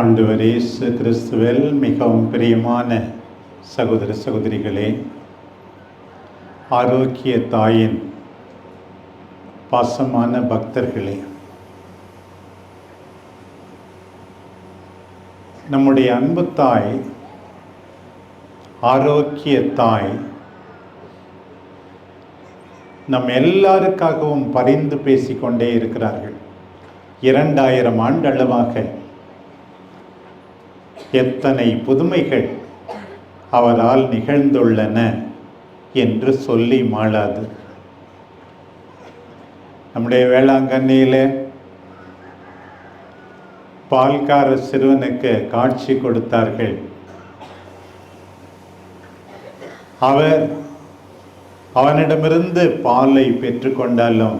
ஆண்டவர் இயேசு கிறிஸ்துவில் மிகவும் பிரியமான சகோதர சகோதரிகளே ஆரோக்கிய தாயின் பாசமான பக்தர்களே நம்முடைய அன்பு தாய் ஆரோக்கிய தாய் நம் எல்லாருக்காகவும் பரிந்து பேசிக்கொண்டே இருக்கிறார்கள். இரண்டாயிரம் ஆண்டளவாக எத்தனை புதுமைகள் அவரால் நிகழ்ந்துள்ளன என்று சொல்லி மாளாது. நம்முடைய வேளாங்கண்ணியில் பால்கார சிறுவனுக்கு காட்சி கொடுத்தார்கள். அவர் அவனிடமிருந்து பாலை பெற்றுக்கொண்டாலும்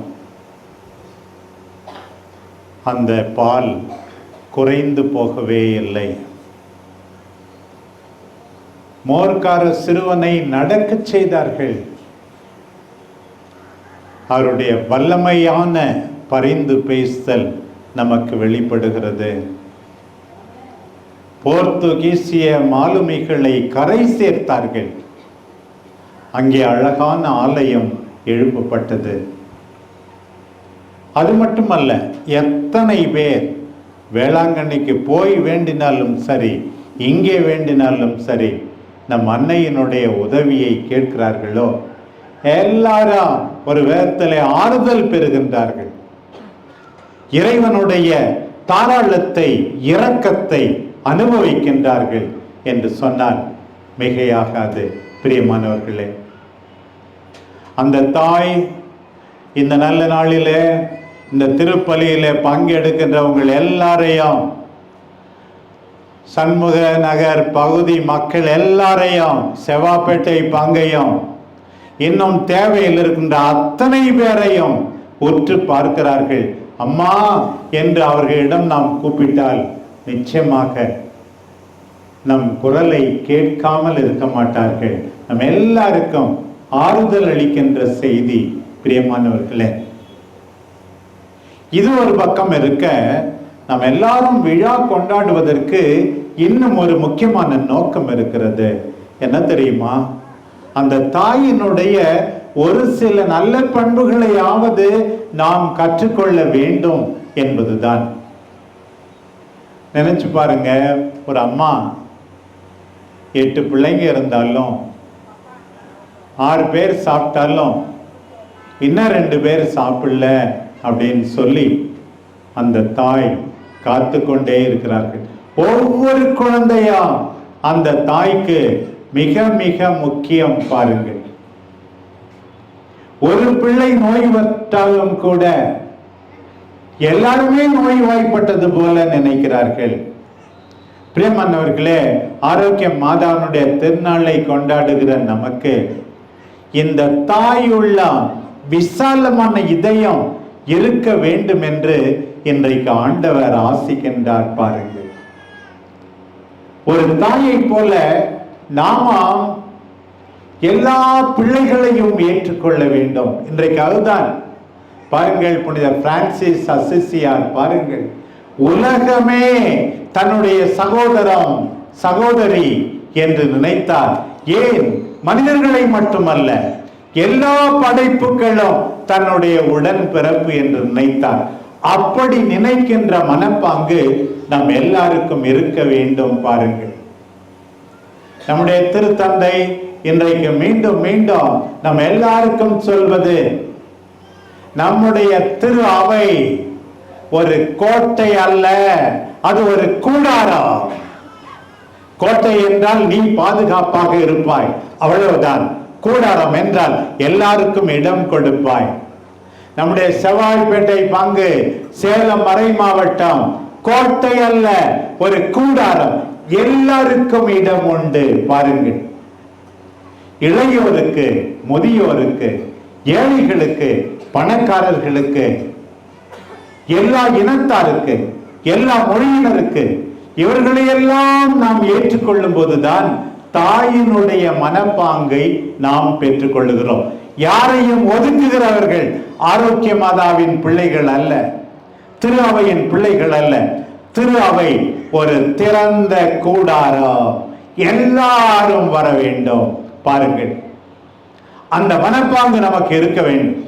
அந்த பால் குறைந்து போகவே இல்லை. மோர்கார சிறுவனை நடக்கச் செய்தார்கள். அவருடைய வல்லமையான பரிந்து பேசுதல் நமக்கு வெளிப்படுகிறது. போர்த்துகீசிய மாலுமிகளை கரை சேர்த்தார்கள். அங்கே அழகான ஆலயம் எழுப்பப்பட்டது. அது மட்டுமல்ல எத்தனை பேர் வேளாங்கண்ணிக்கு போய் வேண்டினாலும் சரி இங்கே வேண்டினாலும் சரி நம் அன்னையினுடைய உதவியை கேட்கிறார்களோ? எல்லாரும் ஒரு விதத்தில் ஆறுதல் பெறுகின்றார்கள். இறைவனுடைய தாராளத்தை இரக்கத்தை அனுபவிக்கின்றார்கள் என்று சொன்னால் மிகையாகாது பிரியமானவர்களே. அந்த தாய் இந்த நல்ல நாளிலே இந்த திருப்பலியிலே பங்கெடுக்கின்றவங்கள் எல்லாரையும் சண்முக நகர் பகுதி மக்கள் எல்லாரையும் செவ்வாப்பேட்டை பங்கையும் இன்னும் தேவையில் இருக்கின்ற அத்தனை பேரையும் உற்று பார்க்கிறார்கள். அம்மா என்று அவர்களிடம் நாம் கூப்பிட்டால் நிச்சயமாக நம் குரலை கேட்காமல் இருக்க மாட்டார்கள். நம் எல்லாருக்கும் ஆறுதல் அளிக்கின்ற செய்தி பிரியமானவர்களே. இது ஒரு பக்கம் இருக்க நாம் எல்லாரும் விழா கொண்டாடுவதற்கு இன்னும் ஒரு முக்கியமான நோக்கம் இருக்கிறது. என்ன தெரியுமா? அந்த தாயினுடைய ஒரு சில நல்ல பண்புகளையாவது நாம் கற்றுக்கொள்ள வேண்டும் என்பதுதான். நினைச்சு பாருங்க ஒரு அம்மா எட்டு பிள்ளைங்க இருந்தாலும் ஆறு பேர் சாப்பிட்டாலும் இன்னும் ரெண்டு பேர் சாப்பிடல அப்படின்னு சொல்லி அந்த தாய் காத்து கொண்டே இருக்கிறார்கள். ஒவ்வொரு குழந்தையா அந்த தாய்க்கு மிக மிக முக்கியம் பாருங்கள். ஒரு பிள்ளை நோய்வற்றாலும் கூட எல்லாருமே நோய்வாய்ப்பட்டது போல நினைக்கிறார்கள். பிரியமானவர்களே ஆரோக்கிய மாதாவினுடைய திருநாளை கொண்டாடுகிற நமக்கு இந்த தாயுள்ள விசாலமான இதயம் இருக்க வேண்டும் என்று இன்றைக்கு ஆண்டவர் ஆசிக்கின்றார் பாருங்கள். ஒரு தாயை போல நாம எல்லா பிள்ளைகளையும் ஏற்றுக்கொள்ள வேண்டும். இன்றைக்கு அதுதான். பாருங்கள் புனித பிரான்சிஸ் அசிசியார் பாருங்கள். உலகமே தன்னுடைய சகோதரம் சகோதரி என்று நினைத்தார். ஏன்? மனிதர்களை மட்டுமல்ல எல்லா படைப்புகளும் தன்னுடைய உடன் பிறப்பு என்று நினைத்தார். அப்படி நினைக்கின்ற மனப்பாங்கு நம் எல்லாருக்கும் இருக்க வேண்டும் பாருங்கள். நம்முடைய திருத்தந்தை இன்றைக்கு மீண்டும் மீண்டும் நம் எல்லாருக்கும் சொல்வது நம்முடைய திரு அவை ஒரு கோட்டை அல்ல அது ஒரு கூடாரம். கோட்டை என்றால் நீ பாதுகாப்பாக இருப்பாய். அவ்வளவுதான். கூடாரம் என்றால் எல்லாருக்கும் இடம் கொடுப்பாய். நம்முடைய செவ்வாய்ப்பேட்டை பங்கு சேலம் மறை மாவட்டம் கோட்டை அல்ல ஒரு கூடாரம். எல்லாருக்கும் இடம் உண்டு. பாருங்கள். இளையோருக்கு முதியோருக்கு ஏழைகளுக்கு பணக்காரர்களுக்கு எல்லா இனத்தாருக்கு எல்லா மொழியினருக்கு இவர்களையெல்லாம் நாம் ஏற்றுக்கொள்ளும் போதுதான் தாயினுடைய மனப்பாங்கை நாம் பெற்றுக்கொள்ளுகிறோம். யாரையும் ஒதுக்குகிறவர்கள் ஆரோக்கிய மாதாவின் பிள்ளைகள் அல்ல. திரு அவையின் பிள்ளைகள் அல்ல. திரு அவை ஒரு திறந்த கூடாரம் எல்லாரும் வர வேண்டும். பாருங்கள். அந்த மனப்பாங்கு நமக்கு இருக்க வேண்டும்.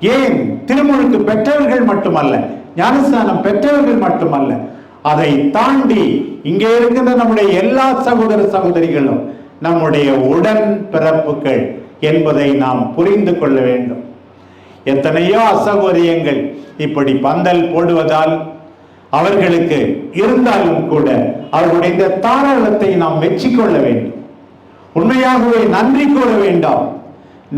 ஏன்? திருமுழுக்கு பெற்றவர்கள் மட்டுமல்ல. ஞானஸ்தானம் பெற்றவர்கள் மட்டுமல்ல. அதை தாண்டி இங்கே இருக்கின்ற நம்முடைய எல்லா சகோதர சகோதரிகளும் நம்முடைய உடன் பிறப்புகள் என்பதை நாம் புரிந்து கொள்ள வேண்டும். எத்தனையோ அசௌகரியங்கள் இப்படி பந்தல் போடுவதால் அவர்களுக்கு இருந்தாலும் கூட அவர்களுடைய இந்த தாராளத்தை நாம் மெச்சிக்கொள்ள வேண்டும். உண்மையாகவே நன்றி கூற வேண்டாம்.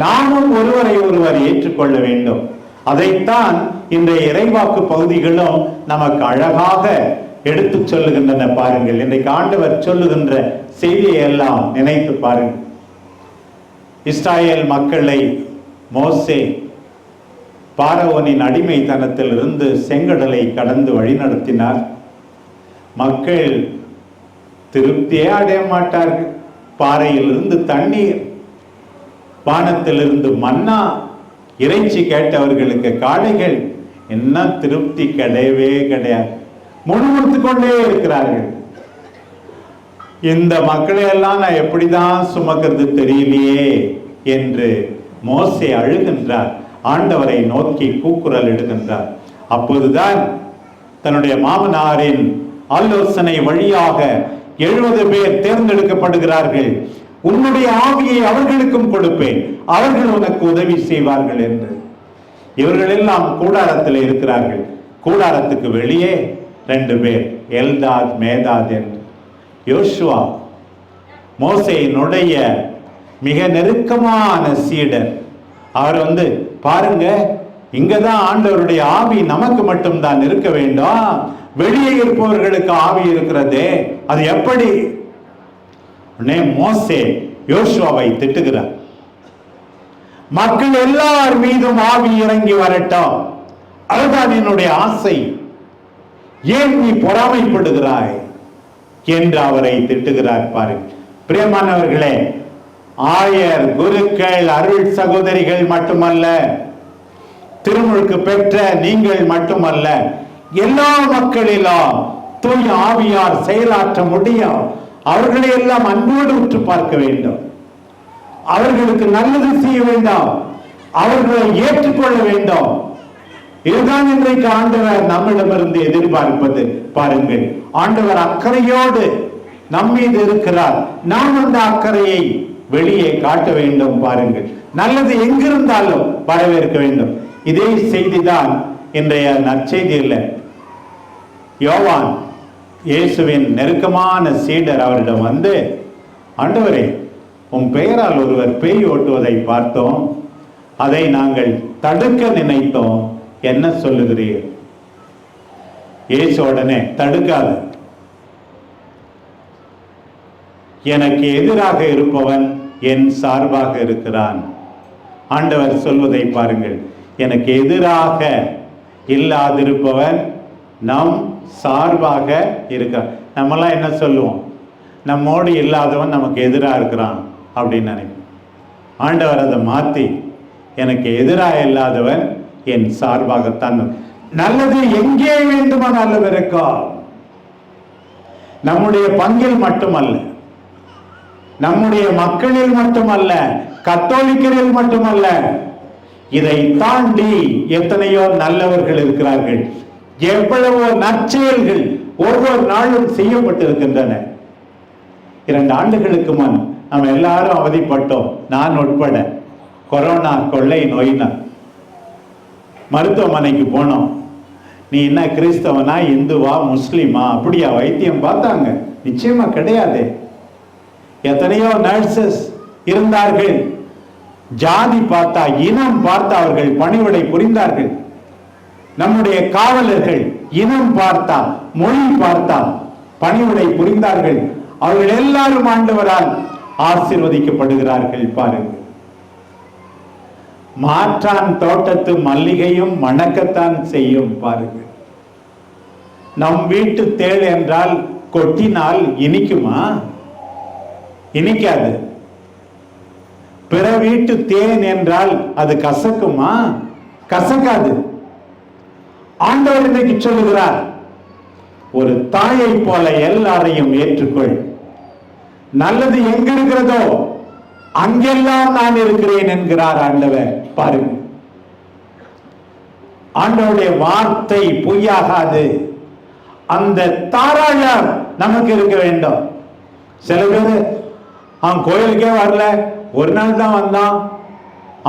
நாமும் ஒருவரை ஒருவர் ஏற்றுக்கொள்ள வேண்டும். அதைத்தான் இன்றைய இறைவாக்கு பகுதிகளும் நமக்கு அழகாக எடுத்து சொல்லுகின்றன பாருங்கள். இன்றைக்கு ஆண்டவர் சொல்லுகின்ற செய்தியை எல்லாம் நினைத்து பாருங்கள். இஸ்ராயேல் மக்களை மோசே பாரவனின் அடிமைத்தனத்தில் இருந்து செங்கடலை கடந்து வழிநடத்தினார். மக்கள் திருப்தியே அடைய மாட்டார்கள். பாறையிலிருந்து தண்ணீர் வானத்திலிருந்து மன்னா இறைச்சி கேட்டவர்களுக்கு காளைகள். என்ன திருப்தி கிடையவே கிடையாது. முணுமுணுத்து கொண்டே இருக்கிறார்கள். இந்த மக்களை எல்லாம் நான் எப்படிதான் சுமக்கிறது தெரியலையே என்று மோசை அழுகின்றார். ஆண்டவரை நோக்கி கூக்குரல் இடுகின்றார். அப்போதுதான் தன்னுடைய மாமனாரின் ஆலோசனை வழியாக எழுபது பேர் தேர்ந்தெடுக்கப்படுகிறார்கள். உன்னுடைய ஆவியை அவர்களுக்கும் கொடுப்பேன். அவர்கள் உனக்கு உதவி செய்வார்கள் என்று. இவர்கள் எல்லாம் கூடாரத்தில் இருக்கிறார்கள். கூடாரத்துக்கு வெளியே ரெண்டு பேர் எல்தாத் மேதாத் என்று. யோசுவா மோசையினுடைய மிக நெருக்கமான சீடர். அவர் வந்து பாருங்க இங்கதான் ஆண்டவருடைய ஆவி நமக்கு மட்டும்தான் இருக்க வேண்டும். வெளியே இருப்பவர்களுக்கு ஆவி இருக்கிறதே அது எப்படி? உடனே மோசே யோசுவாவை திட்டுகிறார். மக்கள் எல்லார் மீதும் ஆவி இறங்கி வரட்டும். அதுதான் என்னுடைய ஆசை. ஏன் நீ பொறாமைப்படுகிறாய்? என்று அவரை திட்டுகிறார் பாருங்கள். பிரியமானவர்களே ஆயர் குருக்கள் அருள் சகோதரிகள் மட்டுமல்ல திருமுழுக்கு பெற்ற நீங்கள் மட்டுமல்ல எல்லா மக்களிலும் தூய் ஆவியார் செயலாற்ற முடியும். அவர்களை எல்லாம் அன்போடு உற்று பார்க்க வேண்டும். அவர்களுக்கு நல்லது செய்ய வேண்டாம். அவர்களை ஏற்றுக்கொள்ள வேண்டும். இதுதான் இன்றைக்கு ஆண்டவர் நம்மிடமிருந்து எதிர்பார்ப்பது. பாருங்கள் ஆண்டவர் அக்கறையோடு நம்மீது இருக்கிறார். நாம் அந்த அக்கறையை வெளியே காட்ட வேண்டும் பாருங்கள். நல்லது எங்கிருந்தாலும் வரவேற்க வேண்டும். இதே செய்திதான் இன்றைய நற்செய்தியில். யோவான் இயேசுவின் நெருக்கமான சீடர் அவரிடம் வந்து ஆண்டவரே உன் பெயரால் ஒருவர் பேய் ஓட்டுவதை பார்த்தோம். அதை நாங்கள் தடுக்க நினைத்தோம். என்ன சொல்லுகிறீர்? இயேசு உடனே தடுக்காத. எனக்கு எதிராக இருப்பவன் என் சார்பாக இருக்கிறான். ஆண்டவர் சொல்வதை பாருங்கள். எனக்கு எதிராக இல்லாதிருப்பவன் நம் சார்பாக இருக்கிறான் நம்மலாம் என்ன சொல்லுவோம்? நம்மோடு இல்லாதவன் நமக்கு எதிராக இருக்கிறான் அப்படின்னு நினைப்போம். ஆண்டவர் அதை மாற்றி எனக்கு எதிராக இல்லாதவன் என் சார்பாகத்தான் நல்லது எங்கே வேண்டுமானாலும் இருக்கும் நம்முடைய பங்கில் மட்டுமல்ல நம்முடைய மக்களில் மட்டுமல்ல கத்தோலிக்கரில் மட்டுமல்ல இதை தாண்டி எத்தனையோ நல்லவர்கள் இருக்கிறார்கள். எவ்வளவோ நற்செயல்கள் ஒவ்வொரு நாளும் செய்யப்பட்டிருக்கின்றன. இரண்டு ஆண்டுகளுக்கு முன் நம்ம எல்லாரும் அவதிப்பட்டோம். நான் உட்பட. கொரோனா கொள்ளை நோயினால் மருத்துவமனைக்கு போனோம். நீ என்ன கிறிஸ்தவனா இந்துவா முஸ்லீமா அப்படியா? வைத்தியம் பார்த்தாங்க. நிச்சயமா கிடையாது. எத்தனையோ நர்சஸ் இருந்தார்கள். ஜாதி பார்த்தா இனம் பார்த்து அவர்கள் பணிவிடை புரிந்தார்கள். நம்முடைய காவலர்கள் இனம் பார்த்தா மொழி பார்த்தா பணிவிடை புரிந்தார்கள். அவர்கள் எல்லாரும் ஆண்டவரால் ஆசிர்வதிக்கப்படுகிறார்கள் பாருங்கள். மாற்றான் தோட்டத்து மல்லிகையும் மணக்கத்தான் செய்யும் பாருங்கள். நம் வீட்டு தேள் என்றால் கொட்டினால் இனிக்குமா? இனிக்காது. பிற வீட்டு தேன் என்றால் அது கசக்குமா? கசக்காது. ஆண்டவர் இன்றைக்கு சொல்லுகிறார் ஒரு தாயை போல எல்லாரையும் ஏற்றுக்கொள். நல்லது எங்க இருக்கிறதோ அங்கெல்லாம் நான் இருக்கிறேன் என்கிறார் ஆண்டவர். பாருங்க. ஆண்டவருடைய வார்த்தை பொய்யாகாது. அந்த தாராளம் நமக்கு இருக்க வேண்டும். சில பேர் அவன் கோயிலுக்கே வரல. ஒரு நாள் தான் வந்தான்.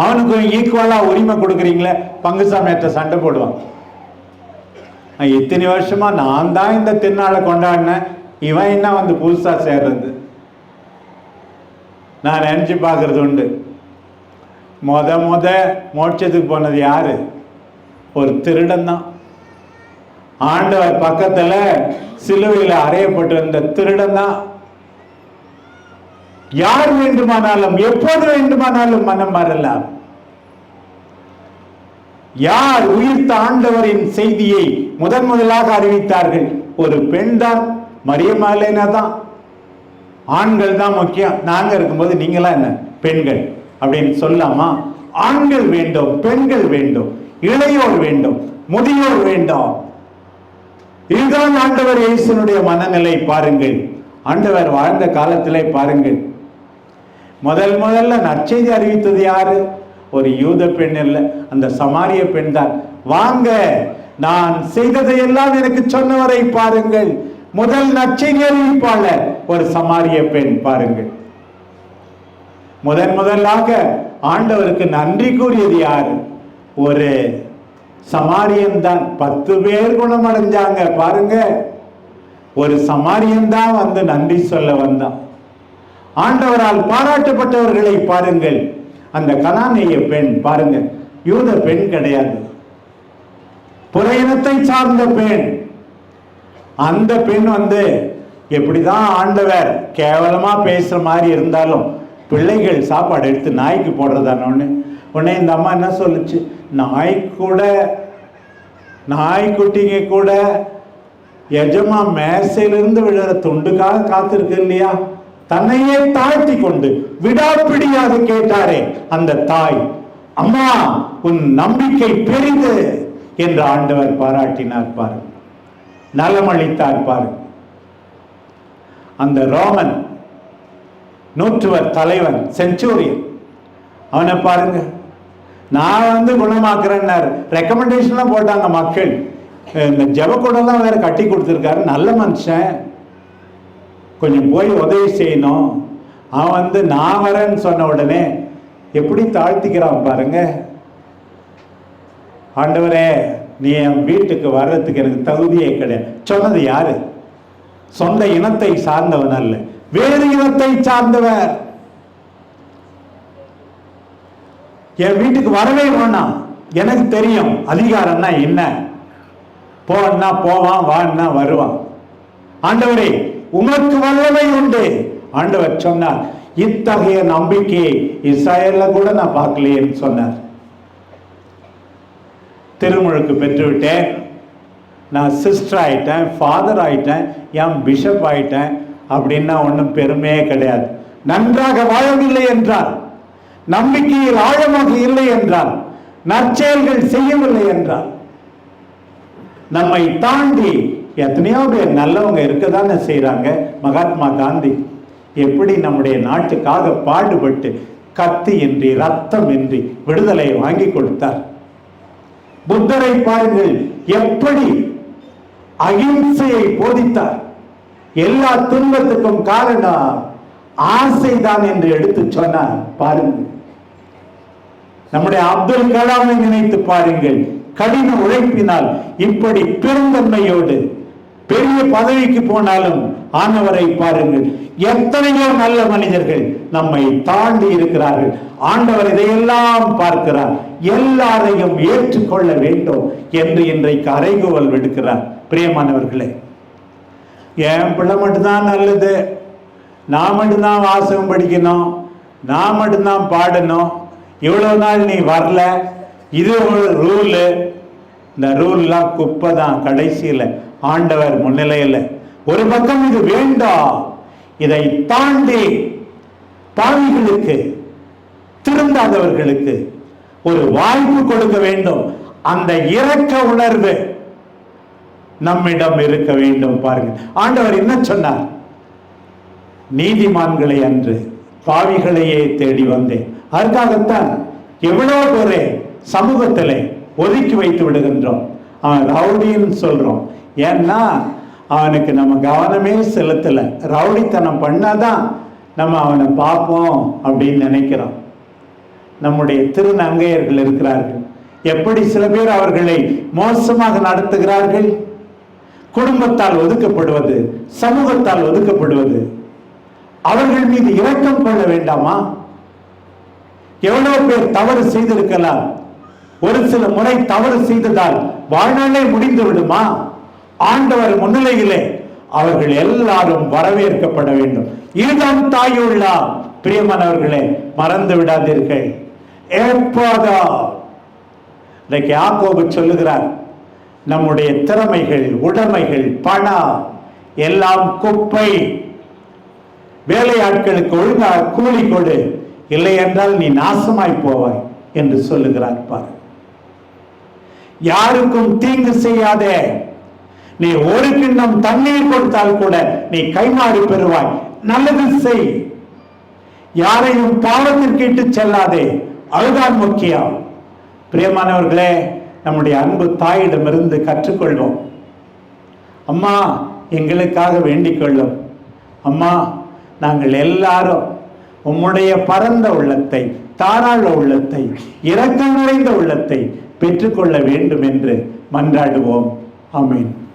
அவனுக்கு ஈக்குவலா உரிமை கொடுக்குறீங்களே? பங்கு சமயத்தை சண்டை போடுவான். இத்தனை வருஷமா நான் தான் இந்த திருநாளை கொண்டாடினேன். இவன் என்ன வந்து புதுசா சேர்றது? நான் நினைச்சு பார்க்கறது உண்டு. மொத முத மோட்சத்துக்கு போனது யாரு? ஒரு திருடன் தான் ஆண்டவர் பக்கத்துல சிலுவையில் அறையப்பட்டிருந்த திருடன் தான் யார் வேண்டுமானாலும் எப்போது வேண்டுமானாலும் மனம் மாறலாம். யார் உயிர்த்த ஆண்டவரின் செய்தியை முதன் முதலாக அறிவித்தார்கள்? ஒரு பெண் தான் மரியமாலேனா தான். ஆண்கள் தான் முக்கியம். நாங்க இருக்கும்போது நீங்களா என்ன? பெண்கள். அப்படின்னு சொல்லாமா? ஆண்கள் வேண்டும் பெண்கள் வேண்டும் இளையோர் வேண்டும் முதியோர் வேண்டும். இதுதான் ஆண்டவர் இயேசுனுடைய மனநிலை. பாருங்கள் ஆண்டவர் வாழ்ந்த காலத்திலே பாருங்கள். முதல் முதல்ல நற்செய்தி அறிவித்தது யாரு? ஒரு யூத பெண் இல்லை அந்த சமாரிய பெண் தான். வாங்க நான் செய்ததையெல்லாம் எனக்கு சொன்னவரை பாருங்கள். முதல் நற்செய்தி அறிவிப்பாளர் ஒரு சமாரிய பெண் பாருங்கள். முதன் முதலாக ஆண்டவருக்கு நன்றி கூறியது யாரு? ஒரு சமாரியன் தான். பத்து பேர் குணமடைஞ்சாங்க பாருங்க. ஒரு சமாரியன் தான் வந்து நன்றி சொல்ல வந்தான். ஆண்டவரால் பாராட்டப்பட்டவர்களை பாருங்கள். அந்த கனானேய பெண் பாருங்க யூத பெண் கிடையாது. புற இனத்தை சார்ந்த பெண். அந்த பெண் வந்து எப்படிதான் ஆண்டவர் கேவலமா பேசுற மாதிரி இருந்தாலும் பிள்ளைகள் சாப்பாடு எடுத்து நாய்க்கு போடுறதானோன்னு உடனே இந்த அம்மா என்ன சொல்லுச்சு? நாய் கூட நாய்க்குட்டிங்க கூட எஜமா மேசையிலிருந்து விழுற துண்டுக்காக காத்திருக்கு இல்லையா? தன்னையே தாழ்த்தி கொண்டு விடாப்பிடியாக கேட்டாரே அந்த தாய் அம்மா உன் நம்பிக்கை பெரிது என்று ஆண்டவர் பாராட்டினார் பாரு நலமளித்தார் பாரு அந்த ரோமன் நூற்றுவர் தலைவன் செஞ்சூரியன் அவனை பாருங்க. நான் வந்து குணமாக்குறேன்னாரு. ரெக்கமெண்டேஷன்லாம் போட்டாங்க மக்கள். இந்த ஜெபக்கூடலாம் வேற கட்டி கொடுத்துருக்காரு. நல்ல மனுஷன். கொஞ்சம் போய் உதவி செய்யணும். அவன் வந்து நான் வரேன்னு சொன்ன உடனே எப்படி தாழ்த்திக்கிறான் பாருங்க. ஆண்டவரே நீ என் வீட்டுக்கு வர்றதுக்கு எனக்கு தகுதியே கிடையாது. சொன்னது யாரு? சொந்த இனத்தை சார்ந்தவன் அல்ல. வேறு இனத்தை சார்ந்தவர். என் வீட்டுக்கு வரவே வேணாம். எனக்கு தெரியும் அதிகாரம்னா என்ன? போன்னா போவான் வான்னா வருவான். ஆண்டவரே உமக்கு வல்லமை உண்டு. ஆண்டவர் சொன்னார் இத்தகைய நம்பிக்கையை இஸ்ரேல கூட நான் பார்க்கலையேன்னு சொன்னார். திருமுழுக்கு பெற்றுவிட்டேன். நான் சிஸ்டர் ஆயிட்டேன் ஃபாதர் ஆயிட்டேன் என் பிஷப் ஆயிட்டேன். அப்படின்னா ஒன்றும் பெருமையே கிடையாது. நன்றாக வாழவில்லை என்றால் நம்பிக்கையில் ஆழமாக இல்லை என்றால் நற்செயல்கள் செய்யவில்லை என்றால் நம்மை தாண்டி எத்தனையோ பேர் நல்லவங்க இருக்க தானே செய்கிறாங்க மகாத்மா காந்தி எப்படி நம்முடைய நாட்டுக்காக பாடுபட்டு கத்தி இன்றி ரத்தம் இன்றி விடுதலை வாங்கி கொடுத்தார். புத்தரை பாருங்கள் எப்படி அகிம்சையை போதித்தார். எல்லா துன்பத்துக்கும் காரணம் ஆசைதான் என்று எடுத்து சொன்னார். பாருங்கள். நம்முடைய அப்துல் கலாமை நினைத்து பாருங்கள். கடின உழைப்பினால் இப்படி பெருந்தன்மையோடு பெரிய பதவிக்கு போனாலும் ஆண்டவரை பாருங்கள். எத்தனையோ நல்ல மனிதர்கள் நம்மை தாண்டி இருக்கிறார்கள். ஆண்டவர் இதையெல்லாம் பார்க்கிறார். எல்லாரையும் ஏற்றுக்கொள்ள வேண்டும் என்று இன்றைக்கு அறைகுவல் விடுக்கிறார். பிரியமானவர்களே என் பிள்ளை மட்டும்தான் நல்லது. நான் மட்டும்தான் வாசகம் படிக்கணும். நான் மட்டும்தான் பாடணும். இவ்வளவு நாள் நீ வரல. இது ஒரு ரூலு. இந்த ரூல்லாம் குப்பை தான் கடைசியில். ஆண்டவர் முன்னிலையில் ஒரு பக்கம் இது வேண்டாம் இதை தாண்டி பாவிகளுக்கு திருந்தாதவர்களுக்கு ஒரு வாய்ப்பு கொடுக்க வேண்டும். அந்த இறக்க உணர்வு நம்மிடம் இருக்க வேண்டும் பாருங்க ஆண்டவர் என்ன சொன்னார்? நீதிமான்களை அன்று பாவிகளையே தேடி வந்தேன். அதுக்காகத்தான் எவ்வளவு பேரை சமூகத்திலே ஒதுக்கி வைத்து விடுகின்றோம். அவன் ரவுடின்னு சொல்றோம். ஏன்னா அவனுக்கு நம்ம கவனமே செலுத்தலை. ரவுடித்தனம் பண்ணாதான் நம்ம அவனை பார்ப்போம் அப்படின்னு நினைக்கிறோம். நம்முடைய திருநங்கையர்கள் இருக்கிறார்கள். எப்படி சில பேர் அவர்களை மோசமாக நடத்துகிறார்கள்? குடும்பத்தால் ஒதுக்கப்படுவது சமூகத்தால் ஒதுக்கப்படுவது அவர்கள் மீது இரக்கம் கொள்ள வேண்டாமா? எவ்வளவு பேர் தவறு செய்திருக்கலாம்? ஒரு சில முறை தவறு செய்ததால் வாழ்நாளே முடிந்து விடுமா ஆண்டவர் முன்னிலையிலே அவர்கள் எல்லாரும் வரவேற்கப்பட வேண்டும். இதுதான் தாயுள்ளா. பிரியமானவர்களே மறந்து விடாதீர்கள். எப்போதா இன்னைக்கு யாக்கோபு சொல்லுகிறார் நம்முடைய திறமைகள் உடைமைகள் பணம் எல்லாம் குப்பை. வேலையாட்களுக்கு ஒழுங்காக கூலி கொடு. இல்லை என்றால் நீ நாசமாய் போவாய் என்று சொல்லுகிறார் பாரு யாருக்கும் தீங்கு செய்யாதே. நீ ஒரு கிண்ணம் தண்ணீர் கொடுத்தால் கூட நீ கைமாறி பெறுவாய். நல்லது செய். யாரையும் பாவத்திற்கு இட்டு செல்லாதே. அதுதான் முக்கியம். பிரியமானவர்களே நம்முடைய அன்பு தாயிடமிருந்து கற்றுக்கொள்வோம். அம்மா எங்களுக்காக வேண்டிக் கொள்ளும். அம்மா நாங்கள் எல்லாரும் உம்முடைய பரந்த உள்ளத்தை தாராள உள்ளத்தை இரக்கம் நிறைந்த உள்ளத்தை பெற்றுக்கொள்ள வேண்டும் என்று மன்றாடுவோம். அமீன்